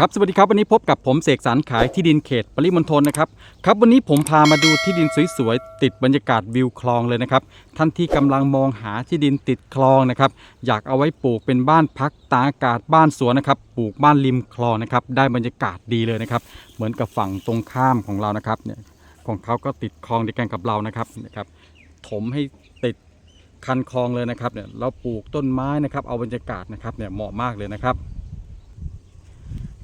ครับสวัสดีครับวันนี้พบกับผมเสกสรรขายที่ดินเขตปริมณฑลนะครับครับวันนี้ผมพามาดูที่ดินสวยๆติดบรรยากาศวิวคลองเลยนะครับท่านที่กำลังมองหาที่ดินติดคลองนะครับอยากเอาไว้ปลูกเป็นบ้านพักตากอากาศบ้านสวนนะครับปลูกบ้านริมคลองนะครับได้บรรยากาศดีเลยนะครับเหมือนกับฝั่งตรงข้ามของเรานะครับเนี่ยของเขาก็ติดคลองเดียวกันกับเรานะครับนะครับถมให้ติดคันคลองเลยนะครับเนี่ยเราปลูกต้นไม้นะครับเอาบรรยากาศนะครับเนี่ยเหมาะมากเลยนะครับ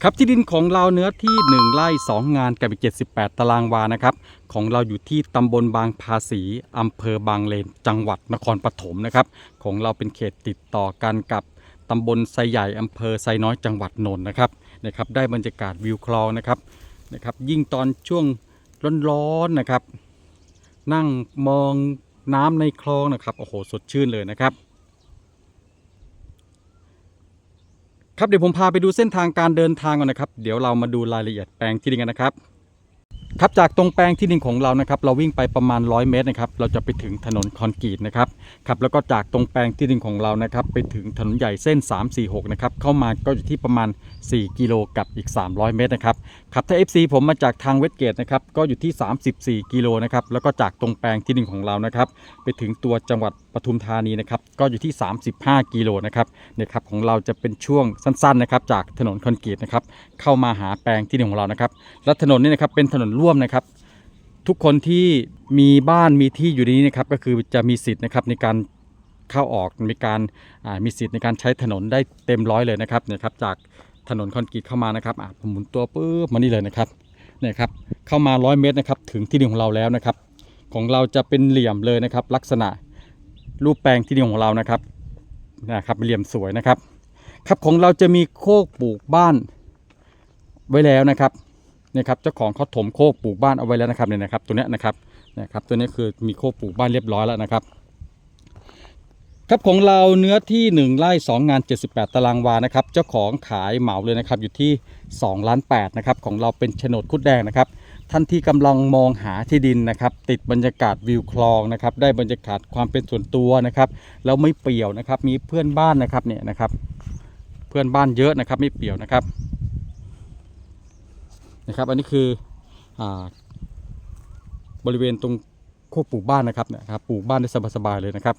ครับที่ดินของเราเนื้อที่ 1ไร่2 งานกับอีก78 ตารางวานะครับ ของเราอยู่ที่ตำบลบางภาษีอำเภอบางเลน จังหวัดนครปฐมนะครับ ของเราเป็นเขตติดต่อกันกับตำบลไซใหญ่อำเภอไซน้อยจังหวัดนนท์นะครับนะครับ ได้บรรยากาศวิวคลองนะครับนะครับ ยิ่งตอนช่วงร้อนๆนะครับ นั่งมองน้ำในคลองนะครับโอ้โหสดชื่นเลยนะครับ ครับเดี๋ยวผมพาไปดูเส้นทางการเดินทางก่อนนะครับ เดี๋ยวเรามาดูรายละเอียดแปลงที่ดินกันนะครับครับจากตรงแปลงที่ดินของเรานะครับ เราวิ่งไปประมาณ 100 เมตรนะครับ เราจะไปถึงถนนคอนกรีตนะครับครับแล้วก็จากตรงแปลงที่ดินของเรานะครับ ไปถึงถนนใหญ่เส้น 346 นะครับ เข้ามาก็อยู่ที่ประมาณ 4 กิโลกับอีก 300 เมตรนะครับครับถ้า FC ผมมาจากทางเวสเกตนะครับก็อยู่ที่ 34 กิโลนะครับแล้วก็จากตรงแปลงที่ดินของเรานะครับ ไปถึงตัวจังหวัดปทุมธานีนะครับก็อยู่ที่ 35 กิโลนะครับเนี่ยครับของเราจะเป็นช่วงสั้นๆนะครับจากถนนคอนกรีตนะครับเข้ามาหาแปลงที่ดินของเรานะครับและถนนนี้นะครับเป็นถนนร่วมนะครับทุกคนที่มีบ้านมีที่อยู่ในนี้นะครับก็คือจะมีสิทธิ์นะครับในการเข้าออกมีการมีสิทธิ์ในการใช้ถนนได้เต็มร้อยเลยนะครับเนี่ยครับจากถนนคอนกรีตเข้ามานะครับอะผมหมุนตัวปุ๊บมานี่เลยนะครับเนี่ยครับเข้ามา 100 เมตรนะครับถึงที่ดินของเราแล้วนะครับ ของเราจะเป็นเหลี่ยมเลยนะครับ ลักษณะ รูปแปลงที่ดินของเรานะครับนะครับเป็นเหลี่ยมสวยนะครับ ครับของเราจะมีโคกปลูกบ้านไว้แล้วนะครับนี่ครับเจ้าของเขาถมโคกปลูกบ้านเอาไว้แล้วนะครับเนี่ยนะครับ ตัวเนี้ยนะครับนะครับตัวนี้คือมีโคกปลูกบ้านเรียบร้อยแล้วนะครับ ครับของเราเนื้อที่ 1ไร่2 งาน 78 ตารางวานะครับ เจ้าของขายเหมาเลยนะครับอยู่ที่ 2 ล้าน8นะครับของเราเป็นโฉนดคุดแดงนะครับ ท่านที่กำลังมองหาที่ดินนะครับ ติดบรรยากาศวิวคลองนะครับ ได้บรรยากาศความเป็นส่วนตัวนะครับแล้วไม่เปี่ยวนะครับ มีเพื่อนบ้านนะครับเนี่ยนะครับ เพื่อนบ้านเยอะนะครับ ไม่เปี่ยวนะครับนะครับ อันนี้คืออาบริเวณตรงโคกปลูกบ้านนะครับเนี่ยครับปลูกบ้านได้สบายๆเลยนะครับ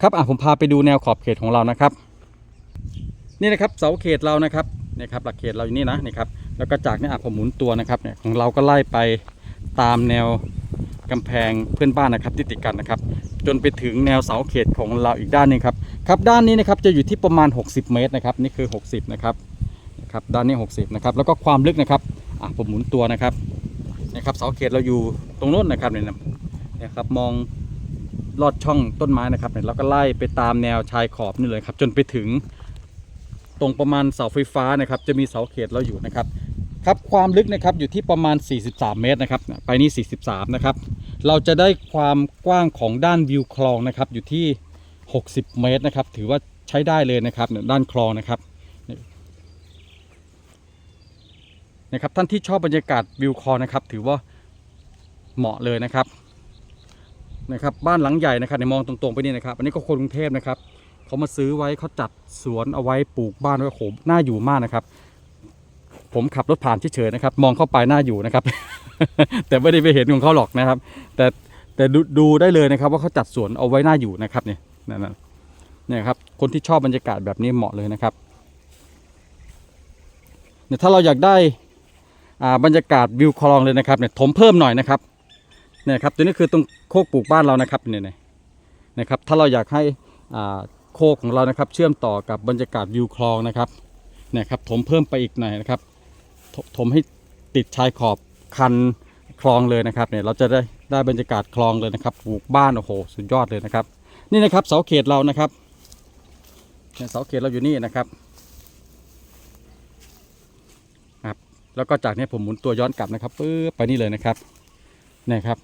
ครับอะผมพาไปดูแนวขอบเขตของเรานะครับ นี่นะครับเสาเขตเรานะครับนี่ครับหลักเขตเราอยู่นี่นะนี่ครับ แล้วก็จากนี้อะผมหมุนตัวนะครับเนี่ยของเราก็ไล่ไปตามแนวกำแพงเพื่อนบ้านนะครับที่ติดกันนะครับ จนไปถึงแนวเสาเขตของเราอีกด้านหนึงครับครับด้านนี้นะครับจะอยู่ที่ประมาณ 60 เมตรนะครับนี่คือ 60 นะครับนะครับด้านนี้ 60 นะครับแล้วก็ความลึกนะครับอะผมหมุนตัวนะครับนะครับเสาเขตเราอยู่ตรงโน้นนะครับเนี่ยนะครับมองลอดช่องต้นไม้นะครับเนี่ยเราก็ไล่ไปตามแนวชายขอบนี่เลยครับจนไปถึงตรงประมาณเสาไฟฟ้านะครับจะมีเสาเขตเราอยู่นะครับ ครับความลึกนะครับอยู่ที่ประมาณ 43 เมตรนะครับไปนี่ 43 นะครับ เราจะได้ความกว้างของด้านวิวคลองนะครับอยู่ที่ 60 เมตรนะครับ ถือว่าใช้ได้เลยนะครับด้านคลองนะครับนะครับท่านที่ชอบบรรยากาศวิวคลองนะครับ ถือว่าเหมาะเลยนะครับนะครับบ้านหลังใหญ่นะครับในมองตรงๆไปนี่นะครับ อันนี้ก็คนกรุงเทพนะครับเขามาซื้อไว้เขาจัดสวนเอาไว้ปลูกบ้านไว้โอ้โหน่าอยู่มากนะครับ ผมขับรถผ่านเฉยๆนะครับ มองเข้าไปหน่าอยู่นะครับ แต่ไม่ได้ไปเห็นของเขาหรอกนะครับ แต่แต่ดูดูได้เลยนะครับ ว่าเขาจัดสวนเอาไว้หน่าอยู่นะครับเนี่ยนั่นเนี่ยครับคนที่ชอบบรรยากาศแบบนี้เหมาะเลยนะครับเนี่ยถ้าเราอยากได้อ่าบรรยากาศวิวคลองเลยนะครับเนี่ยถมเพิ่มหน่อยนะครับเนี่ยครับตัวนี้คือตรงโคกปลูกบ้านเรานะครับเนี่ยเนี่ยนะครับ ถ้าเราอยากให้อ่าโคกของเรานะครับ เชื่อมต่อกับบรรยากาศวิวคลองนะครับเนี่ยครับถมเพิ่มไปอีกหน่อยนะครับ ถมให้ติดชายขอบคันคลองเลยนะครับเนี่ยเราจะได้ได้บรรยากาศคลองเลยนะครับปลูกบ้านโอ้โหสุดยอดเลยนะครับ นี่นะครับเสาเขตเรานะครับเนี่ยเสาเขตเราอยู่นี่นะครับครับแล้วก็จากนี้ผมหมุนตัวย้อนกลับนะครับปึ๊บไปนี่เลยนะครับเนี่ยครับ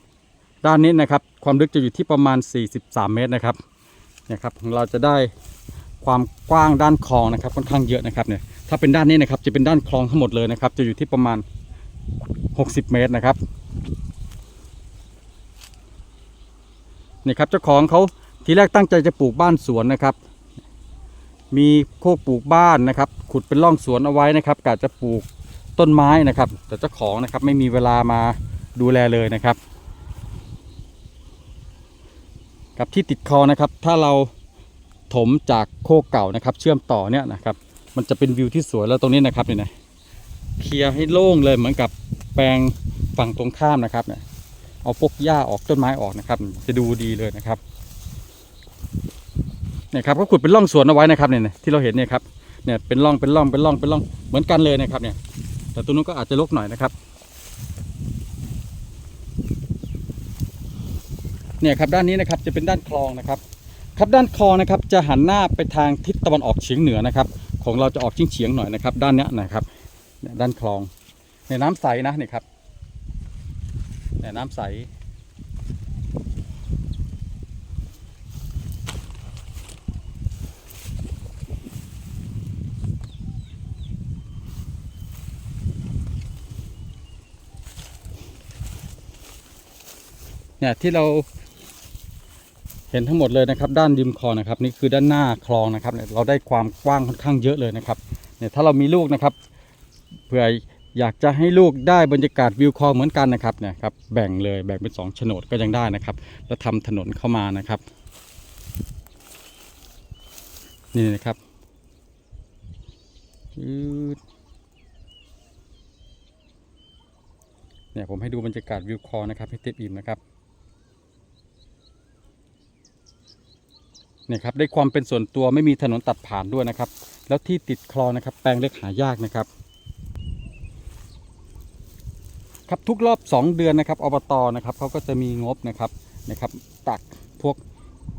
ด้านนี้นะครับความลึกจะอยู่ที่ประมาณ 43 เมตรนะครับเนี่ยครับของเราจะได้ ความกว้างด้านคลองนะครับค่อนข้างเยอะนะครับเนี่ยถ้าเป็นด้านนี้นะครับจะเป็นด้านคลองทั้งหมดเลยนะครับ จะอยู่ที่ประมาณ 60 เมตรนะครับนี่ครับเจ้าของเขาทีแรกตั้งใจจะปลูกบ้านสวนนะครับ มีโคกปลูกบ้านนะครับ ขุดเป็นร่องสวนเอาไว้นะครับกะจะปลูกต้นไม้นะครับ แต่เจ้าของนะครับไม่มีเวลามาดูแลเลยนะครับ กับที่ติดคอนะครับ ถ้าเรา ถมจากโคกเก่านะครับ เชื่อมต่อเนี่ยนะครับ มันจะเป็นวิวที่สวยแล้วตรงนี้นะครับเนี่ยนะเคลียร์ให้โล่งเลยเหมือนกับแปลงฝั่งตรงข้ามนะครับเนี่ยเอาพวกหญ้าออกต้นไม้ออกนะครับ จะดูดีเลยนะครับเนี่ยครับก็ขุดเป็นร่องสวนเอาไว้นะครับเนี่ยนะที่เราเห็นเนี่ยครับเนี่ยเป็นร่องเป็นร่องเป็นร่องเป็นร่องเหมือนกันเลยนะครับเนี่ย แต่ตัวนู้นก็อาจจะรกหน่อยนะครับเนี่ยครับด้านนี้นะครับจะเป็นด้านคลองนะครับ ครับด้านคลองนะครับจะหันหน้าไปทางทิศตะวันออกเฉียงเหนือนะครับ ของเราจะออกเฉียงเฉียงๆหน่อยนะครับ ด้านเนี้ยนะครับเนี่ยด้านคลอง ในน้ำใสนะนี่ครับเนี่ยน้ำใสเนี่ยที่เรา เห็นทั้งหมดเลยนะครับ ด้านริมคลองนะครับนี่คือด้านหน้าคลองนะครับเนี่ยเราได้ความกว้างค่อนข้างเยอะเลยนะครับเนี่ยถ้าเรามีลูกนะครับเผื่ออยากจะให้ลูกได้บรรยากาศวิวคลองเหมือนกันนะครับเนี่ยครับแบ่งเลยแบ่งเป็นสองโฉนดก็ยังได้นะครับ แล้วทำถนนเข้ามานะครับ นี่นะครับเนี่ยผมให้ดูบรรยากาศวิวคลองนะครับให้เต็มอิ่มนะครับ นี่ยครับได้ความเป็นส่วนตัวไม่มีถนนตัดผ่านด้วยนะครับ แล้วที่ติดคลองนะครับ แปลงเล็กหายากนะครับ ครับทุกรอบ 2 เดือนนะครับอบตนะครับเขาก็จะมีงบนะครับนะครับ ตักพวก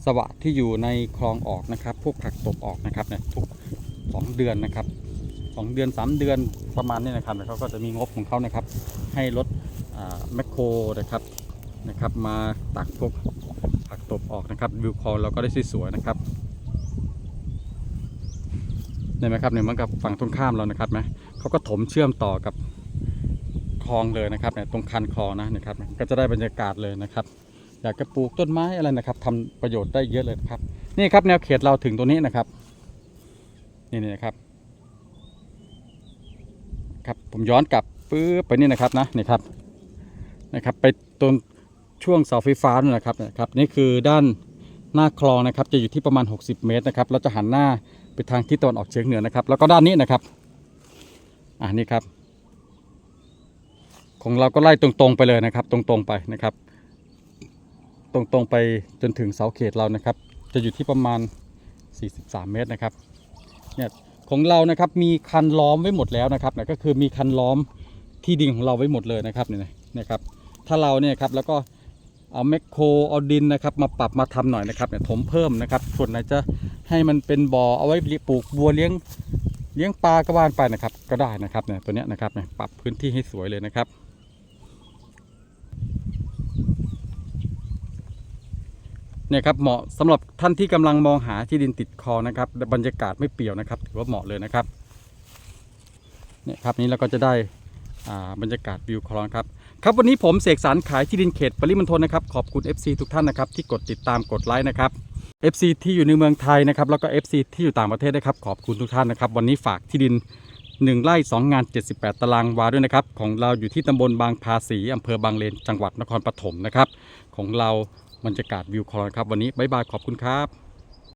สวะที่อยู่ในคลองออกนะครับ พวกผักตบออกนะครับเนี่ยทุก 2 เดือนนะครับ 2 เดือน 3 เดือนประมาณนี้นะครับเขาก็จะมีงบของเขานะครับ ให้รถแมคโครนะครับนะครับ มาตักพวก ตบออกนะครับวิวคลองเราก็ได้สวยๆนะครับเห็นไหมครับเนี่ยมันกับฝั่งตรงข้ามเรานะครับไหมเขาก็ถมเชื่อมต่อกับคลองเลยนะครับเนี่ยตรงคันคลองนะนะครับก็จะได้บรรยากาศเลยนะครับ อยากจะปลูกต้นไม้อะไรนะครับทำประโยชน์ได้เยอะเลยครับ นี่ครับแนวเขตเราถึงตรงนี้นะครับ นี่นี่นะครับครับผมย้อนกลับปื๊บไปนี่นะครับนะนี่ครับนะครับ ไปตรง ช่วงเสาไฟฟ้านั่นะครับนะครับนี่คือด้านหน้าคลองนะครับ จะอยู่ที่ประมาณ 60 เมตรนะครับเราจะหันหน้าไปทางทิศตะวันออกเฉียงเหนือนะครับ แล้วก็ด้านนี้นะครับอ่านี่ครับ ของเราก็ไล่ตรงๆไปเลยนะครับ ตรงๆไปนะครับ ตรงๆไปจนถึงเสาเขตเรานะครับ จะอยู่ที่ประมาณ 43 เมตรนะครับเนี่ยของเรานะครับมีคันล้อมไว้หมดแล้วนะครับนะก็คือมีคันล้อมที่ดินของเราไว้หมดเลยนะครับเนี่ยนะครับ ถ้าเราเนี่ยครับแล้วก็ เอาแมคโครเอาดินนะครับ มาปรับมาทำหน่อยนะครับเนี่ยถมเพิ่มนะครับ ส่วนไหนจะให้มันเป็นบ่อเอาไว้ปลูกบัวเลี้ยงเลี้ยงปลากระบานไปนะครับ ก็ได้นะครับเนี่ยตัวเนี้ยนะครับเนี่ยปรับพื้นที่ให้สวยเลยนะครับ เนี่ยครับเหมาะสำหรับท่านที่กำลังมองหาที่ดินติดคลองนะครับบรรยากาศไม่เปี่ยวนะครับ ถือว่าเหมาะเลยนะครับเนี่ยครับนี้เราก็จะได้อ่าบรรยากาศวิวคลองครับ ครับวันนี้ผมเสกสรรขายที่ดินเขตปริมณฑลนะครับขอบคุณ FC ทุกท่านนะครับที่กดติดตามกดไลค์นะครับ FC ที่อยู่ในเมืองไทยนะครับแล้วก็ FC ที่อยู่ต่างประเทศนะครับขอบคุณทุกท่านนะครับ วันนี้ฝากที่ดิน 1ไร่2 งาน 78 ตารางวาด้วยนะครับของเราอยู่ที่ตำบลบางภาษีอำเภอบางเลนจังหวัดนครปฐมนะครับของเราบรรยากาศวิวคลองครับวันนี้บ๊ายบายขอบคุณครับ